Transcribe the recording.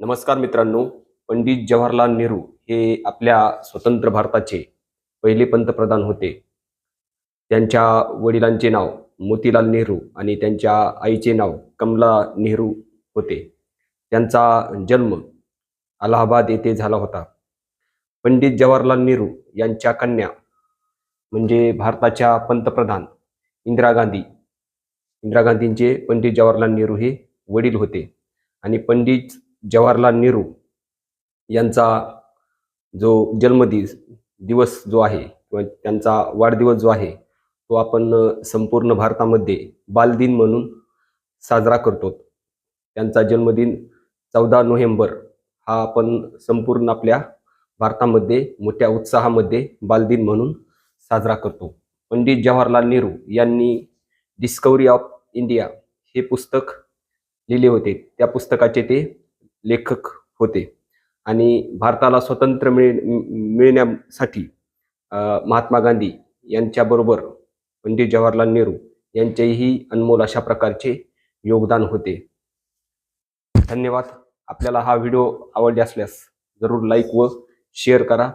नमस्कार मित्रांनो पंडित जवाहरलाल नेहरू हे आपल्या स्वतंत्र भारताचे पहिले पंतप्रधान होते. त्यांच्या वडिलांचे नाव मोतीलाल नेहरू आणि त्यांच्या आईचे नाव कमला नेहरू होते. त्यांचा जन्म अलाहाबाद येथे झाला होता. पंडित जवाहरलाल नेहरू यांच्या कन्या म्हणजे भारताच्या पंतप्रधान इंदिरा गांधी. इंदिरा गांधींचे पंडित जवाहरलाल नेहरू हे वडील होते आणि पंडित जवाहरलाल नेहरू यांचा जो जन्मदिवस दिवस जो आहे किंवा त्यांचा वाढदिवस जो आहे तो आपण संपूर्ण भारतामध्ये बालदिन म्हणून साजरा करतो. त्यांचा जन्मदिन चौदा नोव्हेंबर हा आपण संपूर्ण आपल्या भारतामध्ये मोठ्या उत्साहामध्ये बालदिन म्हणून साजरा करतो. पंडित जवाहरलाल नेहरू यांनी डिस्कवरी ऑफ इंडिया हे पुस्तक लिहिले होते. त्या पुस्तकाचे ते लेखक होते. आणि भारताला स्वतंत्र मिळ मिळण्यासाठी महात्मा गांधी यांच्याबरोबर पंडित जवाहरलाल नेहरू यांचेही अनमोल अशा प्रकारचे योगदान होते. धन्यवाद. आपल्याला हा व्हिडिओ आवडले असल्यास जरूर लाईक व शेअर करा.